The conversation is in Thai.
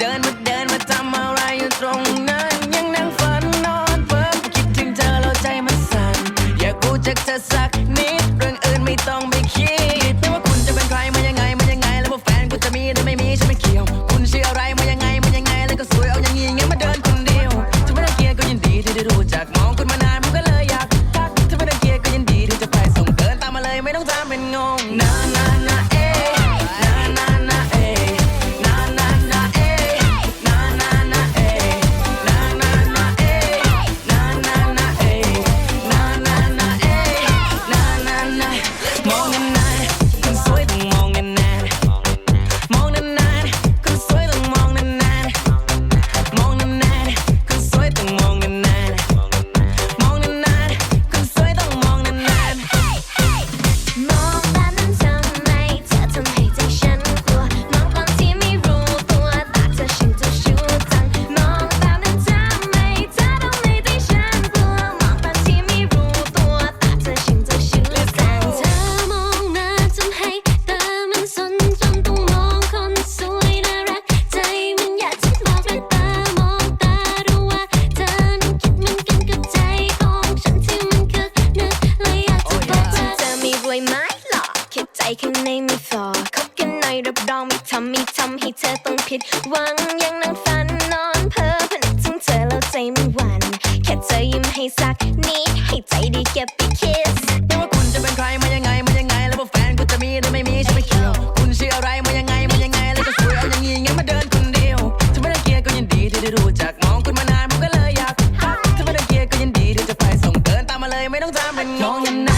เดินมาเดินมาทำอะไรอยู่ตรงนั้น ยังนั่งฝันนอนเพิ่คิดถึงเธอแล้ใจมันสั่นอยากรู้จักเธอสักนิดเรื่องอื่นไม่ต้องไปคิดไม่ว่าคุณจะเป็นใครมายังไงมายังไง แล้วว่แฟนกูจะมีหรืไม่มีฉันไม่เกี่ยว คุณชื่ออะไรมายังไงมายังไงแล้ก็สวยเอาอย่างนี้งั้นมาเดินคนเดียวจะไม่ต้งเกียดก็ยินดีที่ได้รู้จักมองคุณมานานมันก็เลย ทำให้ทำให้เธอต้องผิดหวังยังนั่งฝันนอนเพ้อพนึกถึงเธอแล้วใจไม่หวั่นแค่เธอยิ้มให้สักนิดให้ใจดีเก็บไปคิดไม่ว่าคุณจะเป็นใครมายังไงมายังไง แล้วว่แฟนคุณจะมีหรือไม่มีฉันไม่เกี่ยวคุณชื่ออะไรมายังไงมายังไง แล้วจะสวยเอาอย่างนี้งั้นมาเดินคนเดียวฉันไม่รังเกียจก็ยินดีที่ได้รู้จักมองคุณมานานผมก็เลยอยากทักฉันไม่รังเกียจก็ยินดีที่จะไปส่งเกินตามมาเลยไม่ต้องถามเป็นน้องยันนะ